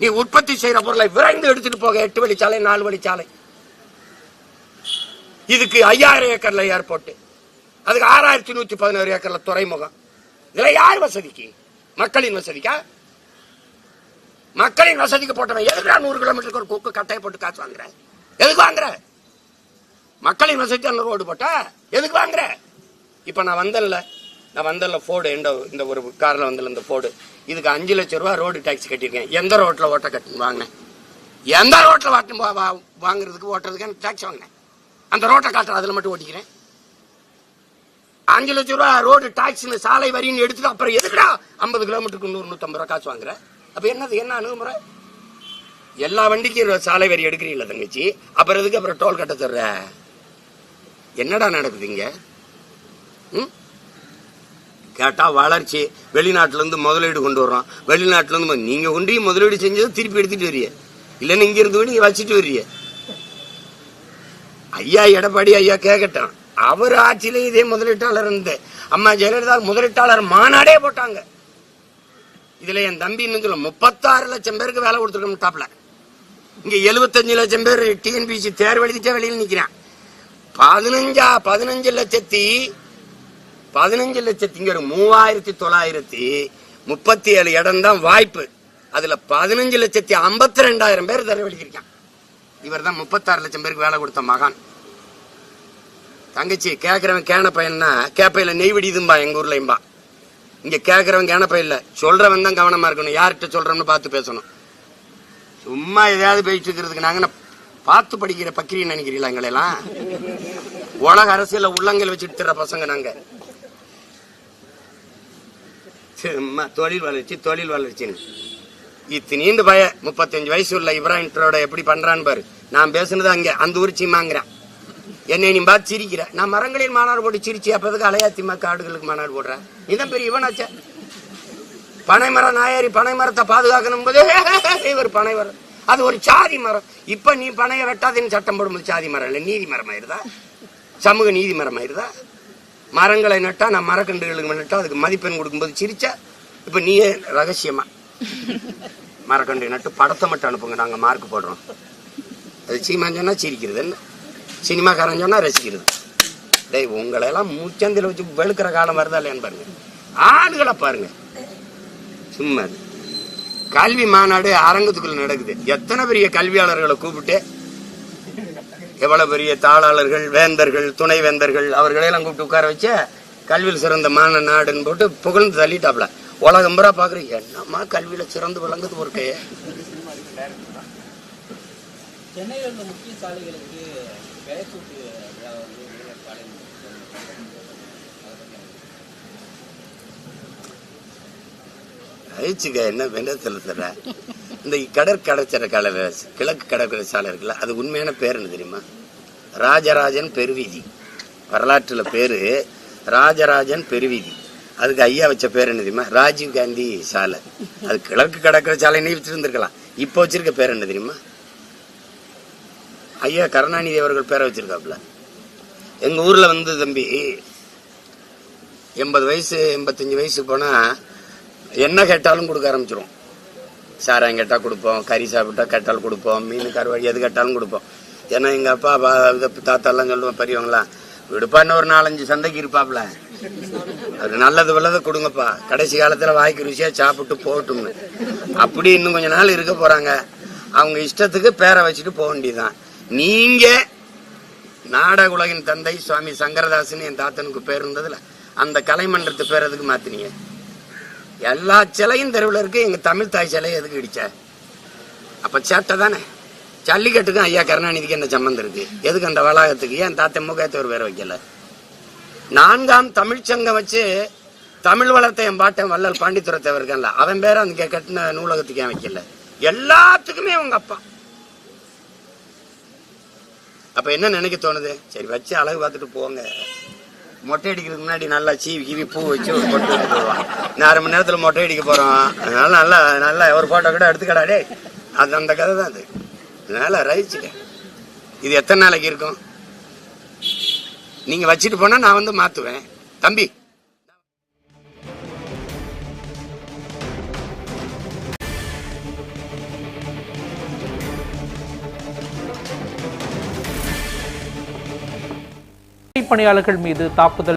நீ உற்பத்தி செய்யற பொருளை விரைந்து எடுத்துட்டு போக எட்டு வழிச்சாலை நாலு வழிச்சாலை இதுக்கு ஐயாயிரம் ஏக்கர்ல ஏர்போர்ட் அதுக்கு ஆறாயிரத்தி நூத்தி பதினோரு ஏக்கர்ல துறைமுகம். இதுல யார் வசதிக்கு? மக்களின் வசதிக்கா? மக்களின் வசதிக்கு போட்டவன் எதுக்கு நூறு கிலோமீட்டருக்கு ஒரு கொக்கு கட்டையை போட்டு காசு வாங்குற? எதுக்கு வாங்குற? மக்களின் வசதி அந்த ரோடு போட்டா எதுக்கு வாங்குற? இப்ப நான் வந்தேன்ல. நான் வந்தல ஃபோர்டு எந்த இந்த ஒரு காரில் வந்தல இந்த ஃபோர்டு இதுக்கு அஞ்சு லட்சம் ரூபா ரோடு டாக்ஸ் கட்டியிருக்கேன். எந்த ரோட்டில் ஓட்ட கட்டி வாங்கினேன். எந்த ரோட்டில் வாட்டும் வாங்குறதுக்கு ஓட்டுறதுக்கு டேக்ஸ் வாங்கினேன். அந்த ரோட்டை காட்டுற அதில் மட்டும் ஓட்டிக்கிறேன். அஞ்சு லட்ச ரூபா ரோடு டாக்ஸ்னு சாலை வரின்னு எடுத்துட்டு அப்புறம் எதுக்குடா ஐம்பது கிலோமீட்டருக்கு நூறு நூற்றம்பது ரூபா காசு வாங்குற? அப்போ என்னது என்ன அணுகுமுறை? எல்லா வண்டிக்கும் சாலை வரி எடுக்கிறீங்களா தங்கச்சி? அப்புறம் எதுக்கு அப்புறம் டோல் கட்ட தர்ற என்னடா நடக்குது இங்கே? ம்? கேட்டா வளர்ச்சி. வெளிநாட்டுல இருந்து முதலீடு கொண்டு வர்றோம். வெளிநாட்டுல இருந்து நீங்க கொண்டு முதலீடு செஞ்சதை திருப்பி எடுத்துட்டு வரிய இல்லைன்னு இங்க இருந்து நீங்க வச்சுட்டு வரிய ஐயா எடப்பாடி ஐயா கேட்கட்டான் அவர் ஆட்சியில இதே முதலீட்டாளர் இருந்து அம்மா ஜெயலலிதா முதலீட்டாளர் மாநாடே போட்டாங்க. இதுல என் தம்பி இன்னும் சொல்ல முப்பத்தாறு லட்சம் பேருக்கு வேலை கொடுத்துருக்கோம் டாப்ல. இங்க எழுபத்தஞ்சு லட்சம் பேர் டிஎன்பிசி தேர்வு எழுதிட்டே வெளியில் நிக்கிறான். பதினஞ்சா பதினஞ்சு லட்சத்தி பதினஞ்சு லட்சத்திங்கிற மூவாயிரத்தி தொள்ளாயிரத்தி முப்பத்தி ஏழு இடம் தான் வாய்ப்பு. அதுல பதினஞ்சு லட்சத்தி ஐம்பத்தி ரெண்டாயிரம் பேர் தரவழிக்கிறான் இவர் தான் முப்பத்தாறு லட்சம் பேருக்கு வேலை கொடுத்த மகான். தங்கச்சி கேட்கறவன் கேன பையன்னா கேப்பையில நெய் வெடிதும்பா எங்க ஊர்லயும்பா. இங்க கேட்கறவன் கேன பையில சொல்றவன் தான் கவனமா இருக்கணும். யார்கிட்ட சொல்றோம்னு பார்த்து பேசணும். சும்மா எதையாவது பேசிட்டு இருக்கிறதுக்கு நாங்க பார்த்து படிக்கிற பக்கிரின்னு நினைக்கிறீங்களா எங்களெல்லாம் உலக அரசியல உள்ளங்கள் வச்சுட்டு பசங்க நாங்க. தொழில் வளர்ச்சி தொழில் வளர்ச்சின்னு. இத்தனீண்டு பய முப்பத்தஞ்சு வயசு உள்ள இப்ராஹிம் ட்ரோட எப்படி பண்றான்னு பாரு. நான் பேசுனது அங்க அந்த ஊர் சீமாங்கிறேன் என்னை நீ பார்த்து சிரிக்கிற. நான் மரங்களில் மாநாடு போட்டு சிரிச்சு அப்பதுக்கு அலையாத்திமா காடுகளுக்கு மாநாடு போடுறேன் இதான் பெரிய இவனாச்சே பனைமரம் நாயாரி பனை மரத்தை பாதுகாக்கணும் போது இவர் பனை மரம் அது ஒரு சாதி மரம். இப்ப நீ பனையை வெட்டாதேன்னு சட்டம் போடும்போது சாதி மரம் இல்லை நீதி மரம் ஆயிருதா சமூக நீதி மரம் ஆயிருதா மரங்களை நட்டா நான் மரக்கன்றுகளுக்கு நட்டா அதுக்கு மதிப்பெண் கொடுக்கும்போது சிரிச்சா இப்ப நீயே ரகசியமா? மரக்கன்று நட்டு படத்தை மட்டும் அனுப்புங்க நாங்க மார்க் போடுறோம். அது சீமான் சொன்னா சிரிக்கிறது என்ன? சினிமாக்காரன் சொன்னா ரசிக்கிறது. டேய் உங்களை எல்லாம் மூச்சந்தில வச்சு வெளுக்கிற காலம் வருதா இல்லையான்னு பாருங்க. ஆளுகளை பாருங்க. சும்மா கல்வி மாநாடு அரங்கத்துக்குள்ள நடக்குது. எத்தனை பெரிய கல்வியாளர்களை கூப்பிட்டு எவ்வளவு பெரிய தாளாளர்கள் வேந்தர்கள் துணை வேந்தர்கள் அவர்களையெல்லாம் கூப்பிட்டு உட்கார வச்சு கல்வியில் சிறந்த மான நாடுன்னு போட்டு புகழ்ந்து தள்ளிட்டாப்ல. உலகம் பூரா பாக்குறீங்க. என்னம்மா கல்வியில சிறந்து விளங்குது ஏற்பாடு அழிச்சுக்க. என்ன வெண்டத்தில் தர்ற இந்த கடற்கடற்கரை கால கிழக்கு கடற்கரை சாலை இருக்குல்ல அது உண்மையான பேர் என்ன தெரியுமா? ராஜராஜன் பெருவீதி. வரலாற்றுல பேரு ராஜராஜன் பெருவீதி. அதுக்கு ஐயா வச்ச பேர் என்ன தெரியுமா? ராஜீவ் காந்தி சாலை. அது கிழக்கு கடற்கரை சாலைன்னு வச்சுருந்துருக்கலாம். இப்போ வச்சிருக்க பேர் என்ன தெரியுமா? ஐயா கருணாநிதி அவர்கள் பேரை வச்சிருக்காப்புல. எங்க ஊர்ல வந்து தம்பி எண்பது வயசு எண்பத்தஞ்சு வயசு போனால் என்ன கேட்டாலும் கொடுக்க ஆரம்பிச்சிரும் சாராயம் கேட்டால் கொடுப்போம் கறி சாப்பிட்டா கேட்டாலும் கொடுப்போம் மீன் கருவாடி எது கேட்டாலும் கொடுப்போம். ஏன்னா எங்கள் அப்பா பா தாத்தாலாம் சொல்லுவோம் பெரியவங்களாம் விடுப்பான்னு ஒரு நாலஞ்சு சந்தைக்கு இருப்பாப்ல. அது நல்லது வல்லதை கொடுங்கப்பா. கடைசி காலத்தில் வாய்க்கு ருசியாக சாப்பிட்டு போகட்டும்னு. அப்படி இன்னும் கொஞ்ச நாள் இருக்க போகிறாங்க அவங்க இஷ்டத்துக்கு பேரை வச்சுட்டு போக வேண்டியதுதான். நீங்கள் நாடக உலகின் தந்தை சுவாமி சங்கரதாசன் என் தாத்தனுக்கு பேர் இருந்ததில்ல அந்த கலைமன்றத்து பேர் எதுக்கு மாற்றினீங்க எல்லா சிலையும் தெருவில் இருக்கு. எங்கள் தமிழ் தாய் சிலையை எதுக்கு இடிச்ச? அப்போ சேட்டை தானே? ஜல்லிக்கட்டுக்கும் ஐயா கருணாநிதிக்கு என்ன சம்மந்தம் இருக்கு? எதுக்கு அந்த வளாகத்துக்கு? ஏன் தாத்த ஒரு பேரை வைக்கல? நான்காம் தமிழ்ச்சங்கம் வச்சு தமிழ் வளர்த்த என் பாட்டன் வள்ளல் பாண்டித்துரத்தை இருக்கான்ல அவன் பேரை அந்த கட்டின நூலகத்துக்கு ஏன் வைக்கல? எல்லாத்துக்குமே அவங்க அப்பா. அப்ப என்ன நினைக்க தோணுது? சரி வச்சு அழகு பார்த்துட்டு போங்க. மொட்டை அடிக்கிறதுக்கு முன்னாடி நல்லா சீவி கீவி பூ வச்சு ஒரு மொட்டை எடுத்து போடுவான் இன்னும் அரை மணி நேரத்தில் மொட்டை அடிக்க போகிறோம் அதனால நல்லா நல்லா ஒரு ஃபோட்டோ கூட எடுத்துக்கடா டே அது அந்த கதை தான் அது. அதனால ரசிச்சுட்டேன் இது எத்தனை நாளைக்கு இருக்கும்? நீங்கள் வச்சுட்டு போனால் நான் வந்து மாற்றுவேன் தம்பி பணியாளர்கள் மீது தாக்குதல்